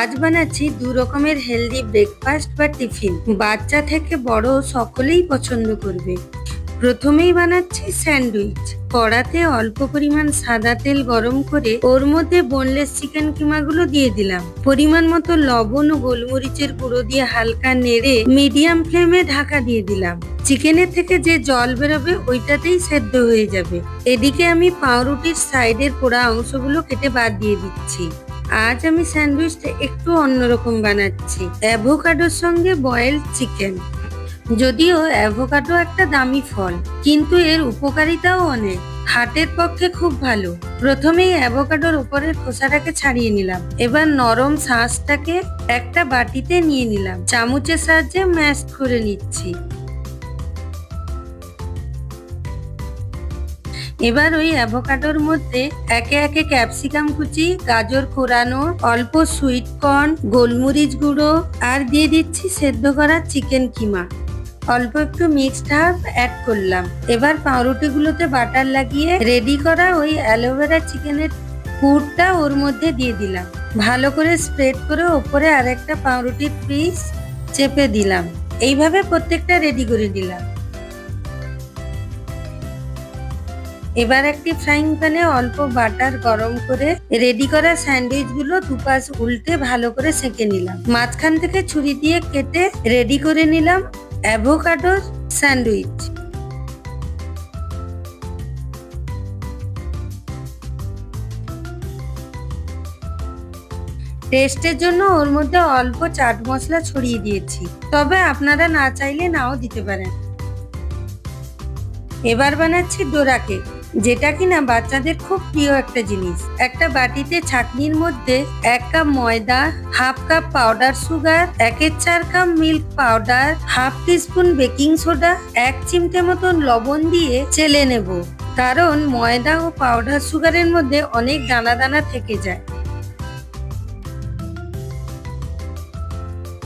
আজ বানাচ্ছি দু রকমের হেলদি ব্রেকফাস্ট বা টিফিন বাচ্চা থেকে বড় সকলেই পছন্দ করবে। প্রথমেই বানাচ্ছি স্যান্ডউইচ। কড়াতে অল্প পরিমাণ সাদা তেল গরম করে ওর মধ্যে বোনলেস চিকেন কিমাগুলো দিয়ে দিলাম। পরিমাণ মতো লবণ ও গোলমরিচের গুঁড়ো দিয়ে হালকা নেড়ে মিডিয়াম ফ্লেমে ঢাকা দিয়ে দিলাম। চিকেনের থেকে যে জল বেরোবে ওইটাতেই সেদ্ধ হয়ে যাবে। এদিকে আমি পাউরুটির সাইডের পোড়া অংশগুলো কেটে বাদ দিয়ে দিচ্ছি। আজ আমি স্যান্ডউইচটা একটু অন্যরকম বানাচ্ছি। অ্যাভোকাডোর সঙ্গে বয়েলড চিকেন। যদিও অ্যাভোকাডো একটা দামি ফল, কিন্তু এর উপকারিতাও অনেক। হার্টের পক্ষে খুব ভালো। প্রথমেই অ্যাভোকাডোর উপরের খোসাটাকে ছাড়িয়ে নিলাম। এবার নরম শাঁসটাকে একটা বাটিতে নিয়ে নিলাম। চামচের সাহায্যে ম্যাশ করে নিচ্ছি। এবার ওই অ্যাভোকাডোর মধ্যে একে একে ক্যাপসিকাম কুচি, গাজর কোরানো, অল্প সুইট কর্ন, গোলমরিচ গুঁড়ো আর দিয়ে দিচ্ছি সেদ্ধ করা চিকেন কিমা। অল্প একটু মিক্সড হাফ অ্যাড করলাম। এবার পাউরুটিগুলোতে বাটার লাগিয়ে রেডি করা ওই অ্যালোভেরা চিকেনের পুরটা ওর মধ্যে দিয়ে দিলাম। ভালো করে স্প্রেড করে ওপরে আরেকটা পাউরুটির পিস চেপে দিলাম। এইভাবে প্রত্যেকটা রেডি করে দিলাম এবার একটি ফ্রাইং প্যানে অল্প বাটার গরম করে রেডি করা স্যান্ডউইচগুলো দুপাশ উল্টে ভালো করে সেঁকে নিলাম। মাঝখান থেকে ছুরি দিয়ে কেটে রেডি করে নিলাম অ্যাভোকাডো স্যান্ডউইচ টেস্টের জন্য ওর মধ্যে অল্প চাট মশলা ছড়িয়ে দিয়েছি। তবে আপনারা না চাইলে নাও দিতে পারেন। এবার বানাচ্ছি ডোরা কেক। যেটা কিনা বাচ্চাদের খুব প্রিয় একটা জিনিস। একটা বাটিতে ছাকনির মধ্যে এক কাপ ময়দা, হাফ কাপ পাউডার সুগার, একের চার cup milk powder, half teaspoon baking soda, এক চিমটে মতন লবণ দিয়ে চেলে নেব। কারণ ময়দা ও পাউডার সুগারের মধ্যে অনেক দানা দানা থেকে যায়।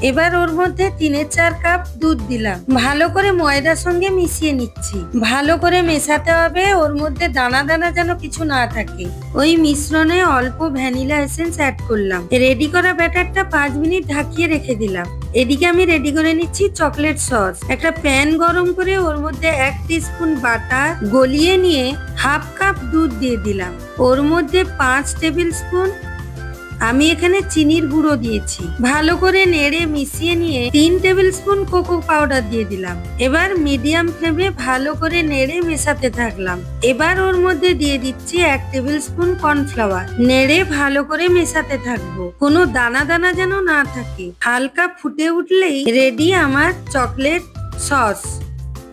এবার ওর মধ্যে তিনের চার কাপ দুধ দিলাম। ভালো করে ময়দার সঙ্গে মিশিয়ে নিচ্ছি। ভালো করে মেশাতে হবে, ওর মধ্যে দানা দানা যেন কিছু না থাকে। ওই মিশ্রণে অল্প ভ্যানিলা এসেন্স অ্যাড করলাম। রেডি করা ব্যাটারটা পাঁচ মিনিট ঢাকিয়ে রেখে দিলাম। এদিকে আমি রেডি করে নিচ্ছি চকলেট সস। একটা প্যান গরম করে ওর মধ্যে এক স্পুন বাটার গলিয়ে নিয়ে হাফ কাপ দুধ দিয়ে দিলাম। ওর মধ্যে পাঁচ টেবিল স্পুন আমি এখানে চিনির গুঁড়ো দিয়েছি। ভালো করে নেড়ে মিশিয়ে নিয়ে তিন টেবিল স্পুন কোকো পাউডার দিয়ে দিলাম। এবার মিডিয়াম ফ্লেমে ভালো করে নেড়ে মেশাতে থাকলাম। এবার ওর মধ্যে দিয়ে দিচ্ছি এক টেবিল স্পুন কর্নফ্লাওয়ার। নেড়ে ভালো করে মেশাতে থাকব। কোনো দানা দানা যেন না থাকে। হালকা ফুটে উঠলেই রেডি আমার চকলেট সস।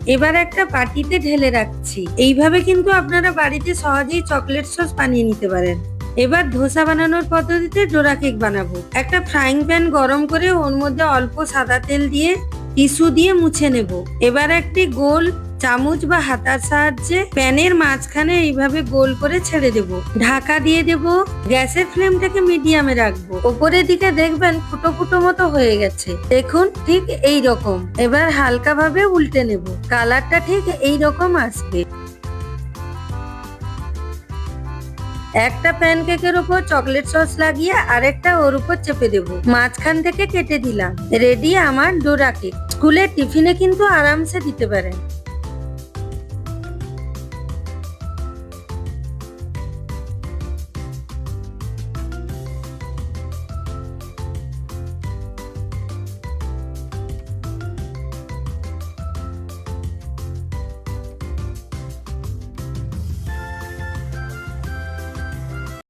এবার একটা বাটিতে ঢেলে রাখছি। এইভাবে কিন্তু আপনারা বাড়িতে সহজেই চকলেট সস বানিয়ে নিতে পারেন। এবার ধোসা বানানোর পদ্ধতিতে ডোরা কেক বানাবো। একটা ফ্রাইং প্যান গরম করে ওর মধ্যে অল্প সাদা তেল দিয়ে টিস্যু দিয়ে মুছে নেব। এবার একটি গোল চামচ বা হাতার সাহায্যে প্যানের মাঝখানে এইভাবে গোল করে ছেড়ে দেব। ঢাকা দিয়ে দেব, গ্যাসের ফ্লেমটাকে মিডিয়ামে রাখব। ওপরের দিকে দেখবেন ফুটো ফুটো মতো হয়ে গেছে। দেখুন, ঠিক এই রকম। এবার হালকা ভাবে উল্টে নেব। কালারটা ঠিক এই রকম আসবে। একটা প্যানকেকের উপর চকলেট সস লাগিয়ে আরেকটা ওর উপর চেপে দেব। মাঝখান থেকে কেটে দিলাম। রেডি আমার ডোরা কেক। স্কুলের টিফিনে কিন্তু আরামসে দিতে পারেন।